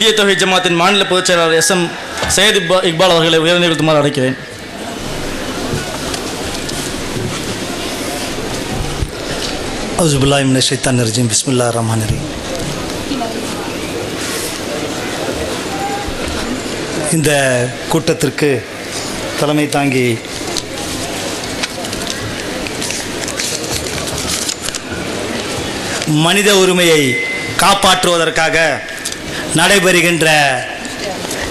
இந்திய தொகை ஜமாத்தின் மாநில பொதுச் செயலாளர் எஸ் எம் சையத் இக்பா இக்பால் அவர்களை உயர்நிறுத்துமாறு அழைக்கிறேன் அவுசுபுல்லாஹி ஷைத்தான் ரஜீம். பிஸ்மில்லா ரஹ்மான் ரஹீம். இந்த கூட்டத்திற்கு தலைமை தாங்கி மனித உரிமையை காப்பாற்றுவதற்காக நடைபெறுகின்ற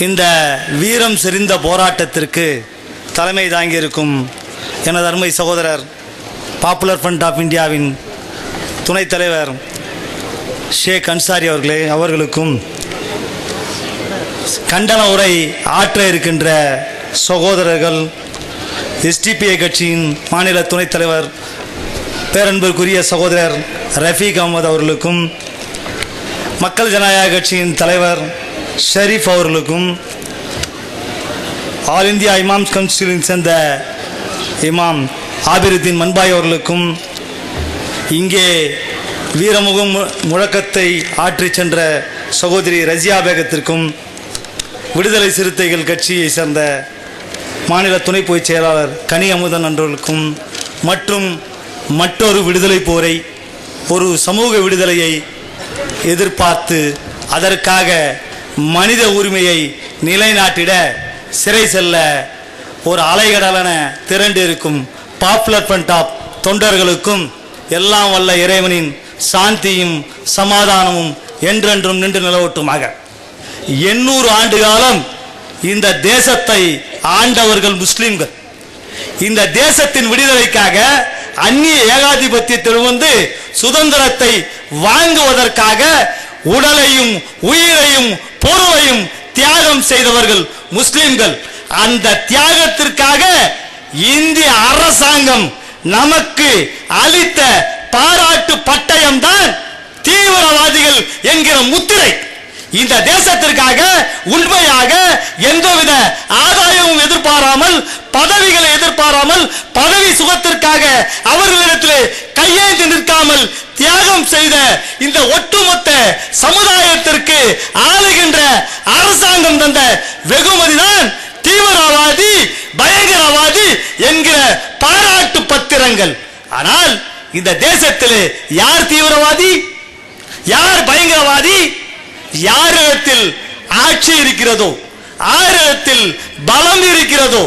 இந்த வீரம் செறிந்த போராட்டத்திற்கு தலைமை தாங்கியிருக்கும் எனது அருமை சகோதரர் பாப்புலர் ஃப்ரண்ட் ஆஃப் இந்தியாவின் துணைத் தலைவர் ஷேக் அன்சாரி அவர்களே அவர்களுக்கும் கண்டன உரை ஆற்ற இருக்கின்ற சகோதரர்கள் எஸ்டிபிஐ கட்சியின் மாநில துணைத் தலைவர் பேரன்பிற்குரிய சகோதரர் ரஃபீக் அகமது அவர்களுக்கும் மக்கள் ஜனநாயக கட்சியின் தலைவர் ஷெரீஃப் அவர்களுக்கும் ஆல் இந்தியா இமாம்ஸ் கவுன்சிலின் சேர்ந்த இமாம் ஆபிருத்தீன் மண்பாய் அவர்களுக்கும் இங்கே வீரமுகம் மு- முழக்கத்தை ஆற்றிச் சென்ற சகோதரி ரஜியா பேகத்திற்கும் விடுதலை சிறுத்தைகள் கட்சியை சேர்ந்த மாநில துணை பொதுச் செயலாளர் கனி அமுதன் அன்றவர்களுக்கும் மற்றும் மற்றொரு விடுதலை போரை ஒரு சமூக விடுதலையை எதிர்பார்த்து அதற்காக மனித உரிமையை நிலைநாட்டிட சிறை செல்ல ஒரு அலைகடலென திரண்டு இருக்கும் பாப்புலர் ஃப்ரண்ட் ஆஃப் தொண்டர்களுக்கும் எல்லாம் வல்ல இறைவனின் சாந்தியும் சமாதானமும் என்றென்றும் நின்று நிலவட்டுமாக. எண்ணூறு ஆண்டு காலம் இந்த தேசத்தை ஆண்டவர்கள் முஸ்லிம்கள். இந்த தேசத்தின் விடுதலைக்காக அந்நிய ஏகாதிபத்தியத்தில் வந்து சுதந்திரத்தை வாங்குவதற்காக உடலையும் உயிரையும் பொருளையும் தியாகம் செய்தவர்கள் முஸ்லிம்கள். அந்த தியாகத்திற்காக இந்திய அரசாங்கம் நமக்கு அளித்த பாராட்டு பட்டயம் தான் தீவிரவாதிகள் என்கிற முத்திரை. இந்த தேசத்திற்காக உண்மையாக எந்தவித ஆதாயமும் எதிர்பாராமல் எதிர்பாராமல் பதவி சுகத்திற்காக அவர்களிடத்தில் கையேந்தி நிற்காமல் தியாகம் செய்த இந்த ஒட்டுமொத்த சமுதாயத்திற்கு ஆளுகின்ற அரசாங்கம் தந்த வெகுமதிதான் தீவிரவாதி பயங்கரவாதி என்கிற பாராட்டு பத்திரங்கள். ஆனால் இந்த தேசத்தில் யார் தீவிரவாதி? யார் பயங்கரவாதி? யாரிடத்தில் ஆட்சி இருக்கிறதோ? யாரிடத்தில் பலம் இருக்கிறதோ?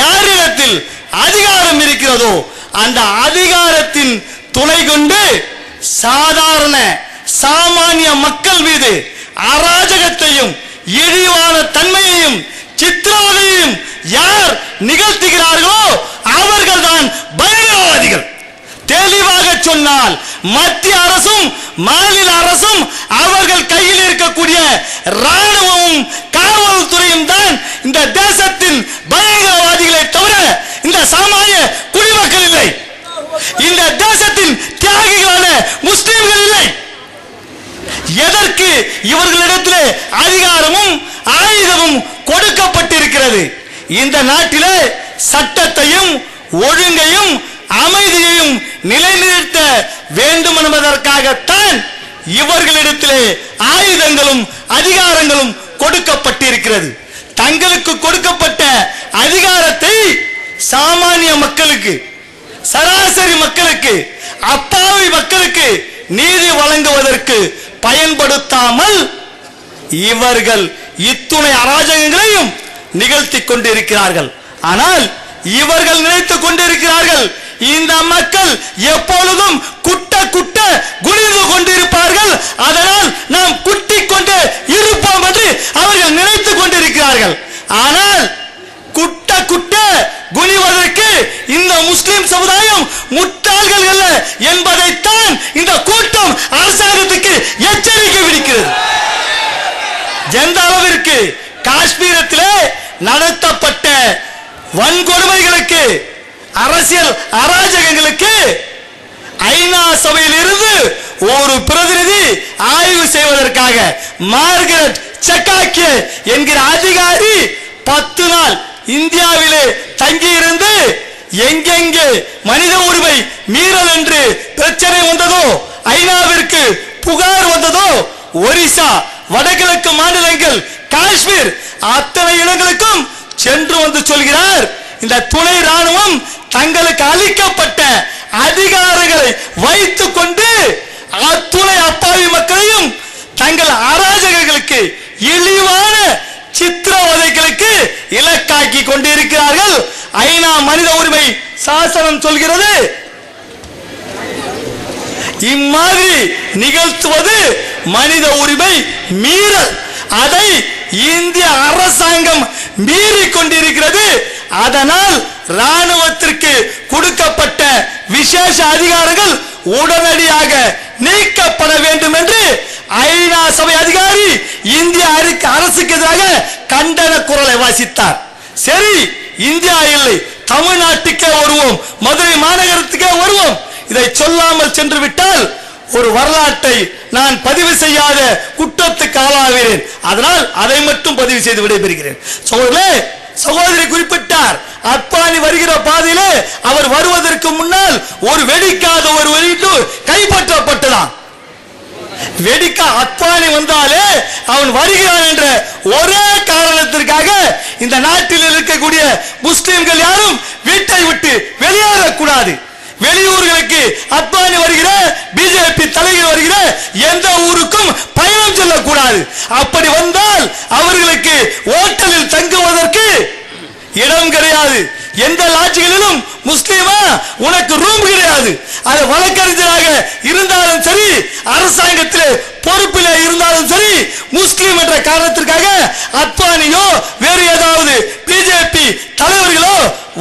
யாரிடத்தில் அதிகாரம் இருக்கிறதோ அந்த அதிகாரத்தின் துணை கொண்டு சாதாரண சாமானிய மக்கள் மீது அராஜகத்தையும் இழிவான தன்மையையும் சித்திரவதையையும் யார் நிகழ்த்துகிறார்களோ அவர்கள்தான் பயங்கரவாதிகள். தெளிவாக சொன்னால் மத்திய அரசும் மாநில அரசும் அவர்கள் கையில் இருக்கக்கூடிய ராணுவமும் காவல்துறையும் தான் இந்த தேச பயங்கரவாதிகளை தவிர இந்த சாமானிய குடிமக்கள் இல்லை இந்த தேசத்தின் தியாகிகளான முஸ்லிம்கள் இல்லை எதற்கு இவர்களிடத்திலே அதிகாரமும் ஆயுதமும் கொடுக்கப்பட்டிருக்கிறது இந்த நாட்டிலே சட்டத்தையும் ஒழுங்கையும் அமைதியையும் நிலைநிறுத்த வேண்டும் என்பதற்காகத்தான் இவர்களிடத்திலே ஆயுதங்களும் அதிகாரங்களும் கொடுக்கப்பட்டிருக்கிறது. தங்களுக்கு கொடுக்கப்பட்ட அதிகாரத்தை சாமானிய மக்களுக்கு சராசரி மக்களுக்கு அப்பாவி மக்களுக்கு நீதி வழங்குவதற்கு பயன்படுத்தாமல் இவர்கள் இத்துணை அராஜகங்களையும் நிகழ்த்தி கொண்டிருக்கிறார்கள். ஆனால் இவர்கள் நினைத்துக் கொண்டிருக்கிறார்கள் இந்த மக்கள் எப்பொழுதும் குட்ட குட்ட குனிந்து கொண்டிருக்கிறார்கள் அதனால் நாம் குட்டிக் கொண்டு இருப்போம் என்று அவர்கள் நினைத்துக் கொண்டிருக்கிறார்கள் ஆனால் குட்ட குட்ட குனிவதற்கு இந்த முஸ்லிம் சமுதாயம் முட்டாள்கள் அல்ல என்பதைத்தான் இந்த கூட்டம் அரசாங்கத்துக்கு எச்சரிக்கை விடுக்கிறது எந்த அளவிற்கு காஷ்மீரத்திலே நடத்தப்பட்ட வன்கொடுமைகளுக்கு அரசியல் அராஜகங்களுக்கு ஐநா சபையில் இருந்து ஒரு பிரதிநிதி ஆய்வு செய்வதற்காக மார்கரெட் செக்காக்கிய என்கிற அதிகாரி பத்து நாள் இந்தியாவிலே தங்கியிருந்து எங்கெங்கே மனித உரிமை மீறல் என்று பிரச்சனை வந்ததோ ஐநாவிற்கு புகார் வந்ததோ ஒரிசா வடகிழக்கு மாநிலங்கள் காஷ்மீர் அத்தனை இடங்களுக்கும் சென்று வந்து சொல்கிறார் இந்த துணை ராணுவம் தங்களுக்கு அளிக்கப்பட்ட அதிகாரங்களை வைத்துக் கொண்டு அத்துணை அப்பாவி மக்களையும் தங்கள் அராஜகங்களுக்கு இழிவான சித்திரவதைகளுக்கு இலக்காக்கி கொண்டிருக்கிறார்கள். ஐநா மனித உரிமை சாசனம் சொல்கிறது இம்மாதிரி நிகழ்த்துவது மனித உரிமை மீறல். அதை இந்திய அரசாங்கம் மீறி கொண்டிருக்கிறது அதனால் ராணுவத்திற்கு கொடுக்கப்பட்ட விசேஷ அதிகாரங்கள் உடனடியாக நீக்கப்பட வேண்டும் என்று ஐநா சபை அதிகாரி இந்திய அரசுக்கு எதிராக கண்டன குரலை வாசித்தார். சரி இந்தியா இல்லை தமிழ்நாட்டுக்கே வருவோம் மதுரை மாநகரத்துக்கே வருவோம். இதை சொல்லாமல் சென்று விட்டால் ஒரு வரலாற்றை நான் பதிவு செய்யாத குற்றத்துக்கு ஆளாகிறேன். அதனால் அதை மட்டும் பதிவு செய்து விடைபெறுகிறேன். சோழர்களே சகோதரி குறிப்பிட்டார் அப்பானி வருகிற பாதையிலே அவர் வருவதற்கு முன்னால் ஒரு வெடிக்காத ஒரு வெடிட்டு கைப்பற்றப்பட்டதான் வெடிக்க அத்வானி வந்தாலே அவன் வருகிறான் என்ற ஒரே காரணத்திற்காக இந்த நாட்டில் இருக்கக்கூடிய முஸ்லிம்கள் யாரும் வீட்டை விட்டு வெளியேறக்கூடாது. வெளியூர்களுக்கு அத்வானி வருகிற பிஜேபி தலைவர் வருகிற எந்த ஊருக்கும் பயணம் செல்லக்கூடாது. அப்படி வந்தால் அவர்களுக்கு ஓட்டலில் தங்குவதற்கு இடம் கிடையாது. எந்த லாட்சிகளிலும் முஸ்லீமா உனக்கு ரூம் கிடையாது. அது வழக்கறிஞராக இருந்தாலும் சரி அரசாங்கத்தில் பொறுப்பில் இருந்தாலும் சரி முஸ்லீம் என்ற காரணத்திற்காக அத்வானியோ வேறு ஏதாவது பிஜேபி தலைவர்களோ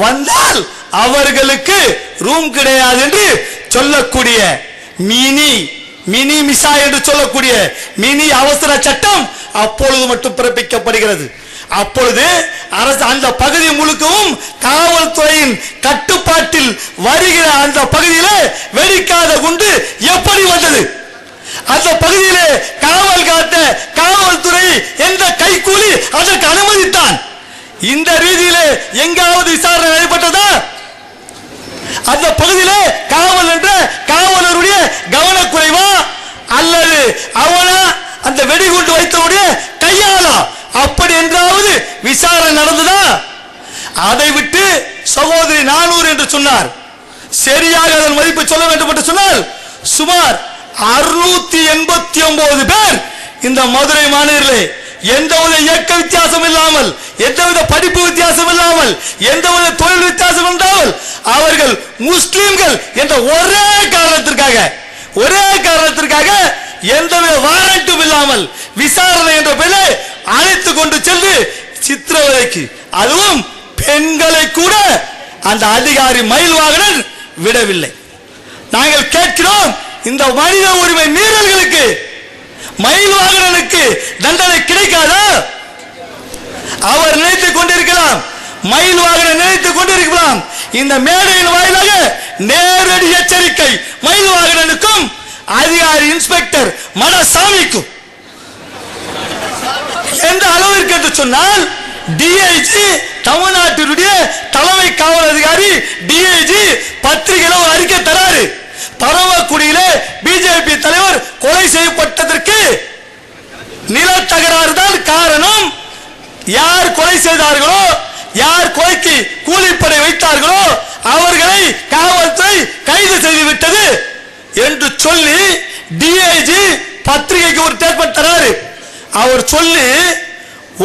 வந்தால் அவர்களுக்கு ரூம் கிடையாது என்று சொல்லக்கூடிய மினி மினி மிசா என்று சொல்லக்கூடிய மினி அவசர சட்டம் அப்பொழுது மட்டும் பிறப்பிக்கப்படுகிறது. அப்பொழுது அரசு அந்த பகுதி முழுக்கவும் காவல்துறையின் கட்டுப்பாட்டில் வருகிற அந்த பகுதியில வெடிக்காத குண்டு எப்படி வந்தது? அந்த பகுதியிலே காவல் காத்த காவல்துறை எந்த கைக்கூலி அதற்கு அனுமதித்தான்? இந்த ரீதியிலே எங்காவது விசாரணை நடைபெற்றதா? அந்த பகுதியிலே காவல் என்ற காவலருடைய கவனக்குறைவா அல்லது அவனா அந்த வெடிகுண்டு வைத்தவுடைய கையாளா? அப்படி என்றாவது விசாரணை நடந்ததா? அதை விட்டு சகோதரி நானூறு என்று சொன்னார். சரியாக அதன் மதிப்பு சொல்ல வேண்டும் என்று சொன்னால் சுமார் அறுநூத்தி எண்பத்தி ஒன்பது பேர் இந்த மதுரை மாநகரிலே எந்தவித இயக்க வித்தியாசம் இல்லாமல் எந்தவித படிப்பு வித்தியாசம் இல்லாமல் எந்தவித தொழில் வித்தியாசம் இல்லாமல் அவர்கள் முஸ்லிம்கள் என்ற ஒரே காரணத்திற்காக ஒரே காரணத்திற்காக எந்தவித வாரண்ட்டும் இல்லாமல் விசாரணை என்ற பெயரை அழைத்து கொண்டு சென்று சித்திரவதைக்கு. அதுவும் பெண்களை கூட அந்த அதிகாரி மயில் வாகனன் விடவில்லை. நாங்கள் கேட்கிறோம் இந்த மனித உரிமை மீறல்களுக்கு மயில் வாகனனுக்கு தண்டனை கிடைக்காதா? அவர் நினைத்துக் கொண்டிருக்கலாம். மயில் வாகனம் நினைத்துக் கொண்டிருக்கலாம். இந்த மேடையின் வாயிலாக நேரடி எச்சரிக்கை மயில் வாகனனுக்கும் அதிகாரி இன்ஸ்பெக்டர் மனசாமிக்கும் எந்த அளவிற்கு என்று சொன்னால் டிஐஜி தமிழ்நாட்டினுடைய தலைமை காவல் அதிகாரி டிஐஜி பத்திரிகையில ஒரு அறிக்கை தராரு. பரவக்குடியிலே பிஜேபி தலைவர் கொலை செய்யப்பட்டதற்கு நிலத்தகராறு தான் காரணம். யார் கொலை செய்தார்களோ யார் கொலைக்கு கூலிப்படை வைத்தார்களோ அவர்களை காவல்துறை கைது செய்துவிட்டது என்று சொல்லி டிஐஜி பத்திரிகைக்கு ஒரு ஸ்டேட்மெண்ட் தராரு. அவர் சொல்லி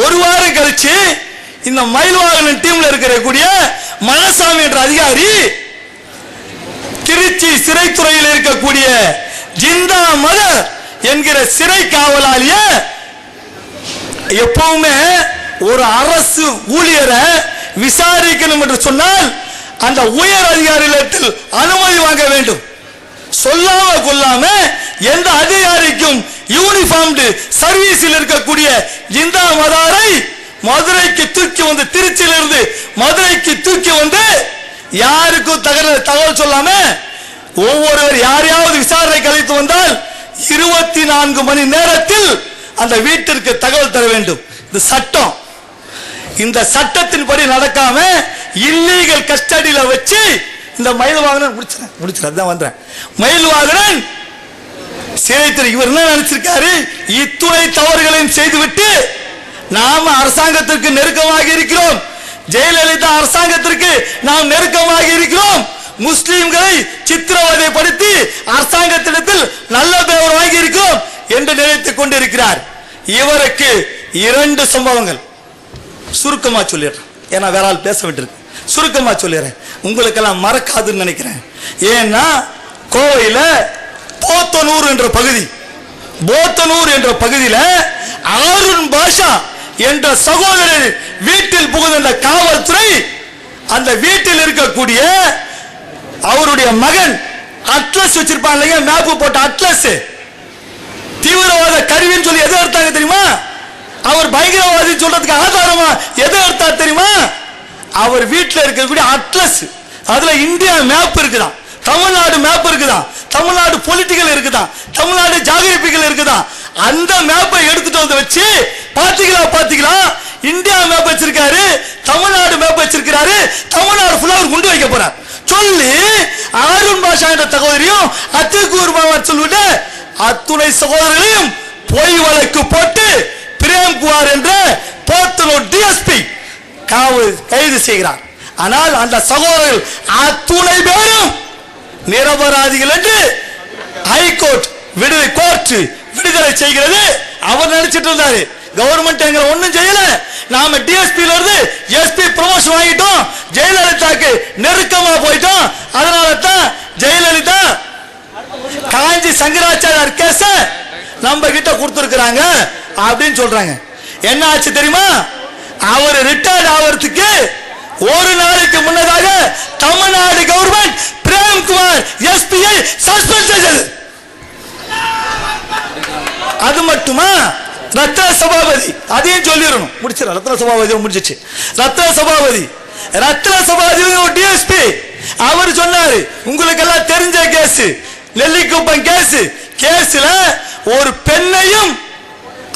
ஒரு வாரம் கழிச்சு இந்த மயில்வாகனன் டீம்ல இருக்கிற கூடிய மனசாமி என்ற அதிகாரி திருச்சி சிறைத்துறையில் இருக்கக்கூடிய ஜிந்தா மத என்கிற சிறை காவலாளிய எப்பவுமே ஒரு அரசு ஊழியரை விசாரிக்கணும் என்று சொன்னால் அந்த உயர் அதிகாரியிடத்தில் அனுமதி வாங்க வேண்டும். சொல்லாம கொள்ளாம எந்த அதிகாரிக்கும் யூனிஃபார்ம்டு சர்வீஸில் இருக்கக்கூடிய ஜிந்தா மதாரை மதுரைக்கு தூக்கி வந்து திருச்சியிலிருந்து மதுரைக்கு தூக்கி வந்து யாருக்கும் தகவல் தகவல் சொல்லாம ஒவ்வொருவர் யாரையாவது விசாரணை கழித்து வந்தால் இருபத்தி நான்கு மணி நேரத்தில் அந்த வீட்டிற்கு தகவல் தர வேண்டும். இந்த சட்டம். இந்த சட்டத்தின்படி நடக்காம இல்லீகல் கஸ்டடியில வச்சு இந்த மயில் வாகனன் முடிச்சிடேன் முடிச்சிடறேன். தான் வந்தேன். மயில் வாகனன் சிறைத்துறை இவர் என்ன நினைச்சிருக்காரு? இத்துணை தவறுகளையும் செய்துவிட்டு நாம அரசாங்கத்திற்கு நெருக்கமாக இருக்கிறோம். ஜெயலலிதா அரசாங்கத்திற்கு நாம் நெருக்கமாக இருக்கிறோம். முஸ்லிம்களை சித்திரவதைப்படுத்தி அரசாங்கத்திடத்தில் நல்ல பெயர் வாங்கி இருக்கிறோம் என்று நினைத்துக் கொண்டிருக்கிறார். இவருக்கு இரண்டு சம்பவங்கள். சுருக்கமா சொல்லிடுறேன். ஏன்னா வேற ஆள் பேச விட்டுருக்கு சுருக்கமா சொல்லிடுறேன். உங்களுக்கெல்லாம் மறக்காதுன்னு நினைக்கிறேன். ஏன்னா கோவையில போத்தனூர் என்ற பகுதி போத்தனூர் என்ற பகுதியில் ஆருண் பாஷா என்ற சகோதரர் வீட்டில் புகுந்த காவல்துறை அந்த வீட்டில் இருக்கக்கூடிய அவருடைய மகன் அட்லஸ் வச்சிருப்பான் மேப்பு போட்ட அட்லஸ். தீவிரவாத கருவின்னு சொல்லி எதை எடுத்தாங்க தெரியுமா? அவர் பயங்கரவாதி சொல்றதுக்கு ஆதாரமா எதை எடுத்தார் தெரியுமா? அவர் வீட்டில் இருக்கக்கூடிய அட்லஸ். அதுல இந்தியா மேப் இருக்குதான் தமிழ்நாடு மேப் இருக்குதான் தமிழ்நாடு பொலிட்டிக்கல் இருக்குதான் தமிழ்நாடு ஜாகிரபிக்கல் இருக்குதான் அந்த மேப்பை எடுத்துட்டு வந்து வச்சு பாத்தீங்களா பாத்தீங்களா? இந்தியா மேப் வச்சிருக்காரு தமிழ்நாடு மேப் வச்சிருக்காரு தமிழ்நாடு ஃபுல்லா அவர் குண்டு வைக்க போறார். சொல்லி ஆருண் பாஷா என்ற தகவலையும் அத்திகூர் மாவட்ட சொல்லிட்டு அத்துணை சகோதரர்களையும் பொய் வழக்கு போட்டு பிரேம்குமார் என்ற போத்தனூர் டிஎஸ்பி காவல் கைது செய்கிறார். ஆனால் அந்த சகோதரர்கள் அத்துணை பேரும் நிரபராதிகள் என்று ஹைகோர்ட் விடுதலை கோர்ட் விடுதலை செய்கிறது. அவர் நினைச்சிட்டு இருந்தாரு. கவர்மெண்ட் எங்களை ஒண்ணும் செய்யல. நாம டிஎஸ்பியில இருந்து எஸ்பி ப்ரமோஷன் வாங்கிட்டோம். ஜெயலலிதாக்கு நெருக்கமா போயிட்டோம். அதனால தான் ஜெயலலிதா காஞ்சி சங்கராச்சாரியார் கேச நம்ம கிட்ட கொடுத்துருக்குறாங்க அப்படின்னு சொல்றாங்க. என்ன ஆச்சு தெரியுமா? அவர் ரிட்டையர்ட் ஆவறதுக்கு ஒரு நாளைக்கு முன்னதாக Tamil Nadu government Premkumar SBI suspend செய்தது. அது மட்டுமா? ரத்ன சபாபதி. அதையும் சொல்லிடணும். முடிச்சிடலாம் ரத்ன சபாபதி முடிச்சிச்சு ரத்ன சபாபதி. ரத்ன சபாபதி ஒரு டிஎஸ்பி அவர் சொன்னாரு உங்களுக்கு எல்லாம் தெரிஞ்ச கேஸ் நெல்லிக்குப்பம் கேஸ் கேஸ்ல ஒரு பெண்ணையும்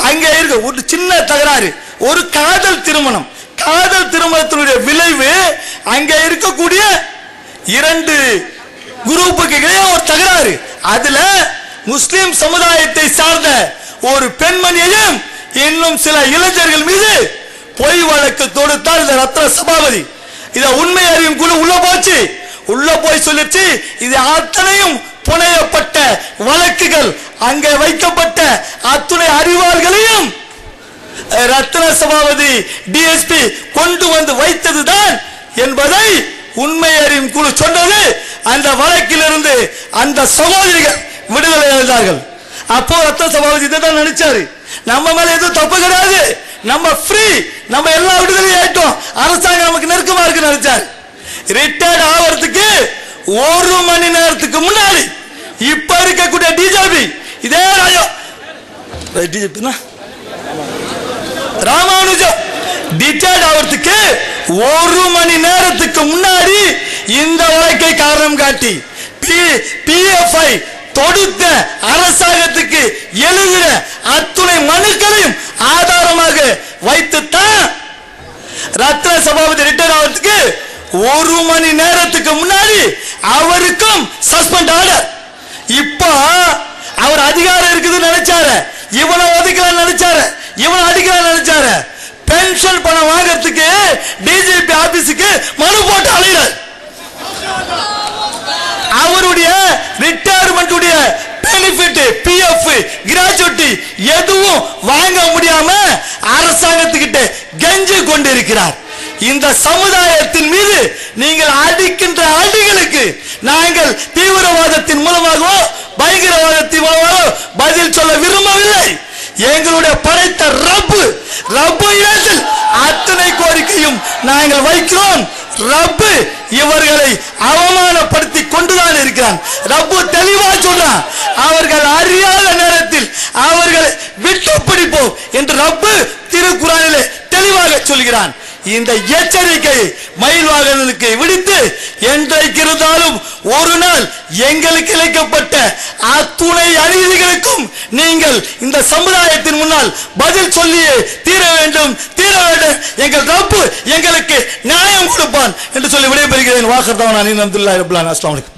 அங்க இருக்கு. ஒரு சின்ன தகராறு. ஒரு காதல் திருமணம். காதல் திருமணத்தினுடைய விளைவு அங்க இருக்கக்கூடிய இரண்டு குரூப்புக்கு இடையே ஒரு தகராறு. அதுல முஸ்லிம் சமுதாயத்தை சார்ந்த ஒரு பெண்மணியையும் இன்னும் சில இளைஞர்கள் மீது பொய் வழக்கு தொடுத்தால் இந்த ரத்ன சபாபதி. இத உண்மை அறியும் குழு உள்ள போச்சு. உள்ள போய் சொல்லிச்சு இது அத்தனையும் புனையப்பட்ட வழக்குகள். அங்கே வைக்கப்பட்ட அத்துணை அறிவாள்களையும் ரத்ன சபாபதி டிஎஸ்பி கொண்டு வந்து வைத்ததுதான் என்பதை உண்மை அறியும் குழு சொன்னது. அந்த வழக்கிலிருந்து அந்த சகோதரிகள் விடுதலை எழுந்தார்கள் அப்போ ரத்த சபாபதி இதை தான் நினைச்சாரு நம்ம மேல எதுவும் தப்பு கிடையாது. நம்ம ஃப்ரீ நம்ம எல்லா விடுதலையும் ஆயிட்டோம். அரசாங்கம் நமக்கு நெருக்கமா இருக்கு நினைச்சாரு. ரிட்டையர்ட் ஆவறதுக்கு ஒரு மணி நேரத்துக்கு முன்னாடி இப்ப இருக்கக்கூடிய டிஜிபி இதே ராஜம். டிஜிபினா ராமானுஜம். டிச்சைட் ஆகிறதுக்கு ஒரு மணி நேரத்துக்கு முன்னாடி இந்த உழைக்கை காரணம் காட்டி பிஎஃப்ஐ தொடுத்த அரசாங்கத்துக்கு எழுதின அத்துணை மனுக்களையும் ஆதாரமாக வைத்துத்தான் ரத்ன சபாபதி ரிட்டையர் ஆகிறதுக்கு ஒரு மணி நேரத்துக்கு முன்னாடி அவருக்கும் சஸ்பெண்ட் ஆர்டர் இப்போ அவர் அதிகாரம் இருக்குதுன்னு நினைச்சாரு. இவனை ஒதுக்கலாம் நினைச்சாரு. இவனை அடிக்கலாம் நினைச்சாரு. பென்ஷன் பணம் வாங்குறதுக்கு டிஜிபி ஆபீஸுக்கு மனு போட்டு அலைகிறார் அவருடைய ரிட்டையர்மெண்ட் பெனிஃபிட் பிஎஃப் கிராஜுவிட்டி எதுவும் வாங்க முடியாம அரசாங்கத்துக்கிட்ட கெஞ்சி கொண்டிருக்கிறார். இந்த சமுதாயத்தின் மீது நீங்கள் அடிக்கின்ற அடிகளுக்கு நாங்கள் தீவிரவாதத்தின் மூலமாகவோ பயங்கரவாதத்தின் மூலமாகவோ பதில் சொல்ல விரும்பவில்லை. எங்களுடைய படைத்த ரப்பு ரப்பு இடத்தில் அத்தனை கோரிக்கையும் நாங்கள் வைக்கிறோம். ரப்பு இவர்களை அவமானப்படுத்தி கொண்டுதான் இருக்கிறான். ரப்பு தெளிவா சொல்றான் அவர்கள் அறியாத நேரத்தில் அவர்களை விட்டு பிடிப்போம் என்று ரப்பு திருக்குறானிலே தெளிவாக சொல்கிறான். இந்த எச்சரிக்கை மயில்வாகனுக்கு விடுத்து என்றைக்கு இருந்தாலும் ஒரு நாள் எங்களுக்கு இழைக்கப்பட்ட அத்துணை அநீதிகளுக்கும் நீங்கள் இந்த சமுதாயத்தின் முன்னால் பதில் சொல்லியே தீர வேண்டும் தீர வேண்டும். எங்கள் ரப்பு எங்களுக்கு நியாயம் கொடுப்பான் என்று சொல்லி விடைபெறுகிறேன். வாக்கர்தான் நான் அப்துல்லா அஸ்லாம். வலைக்கம்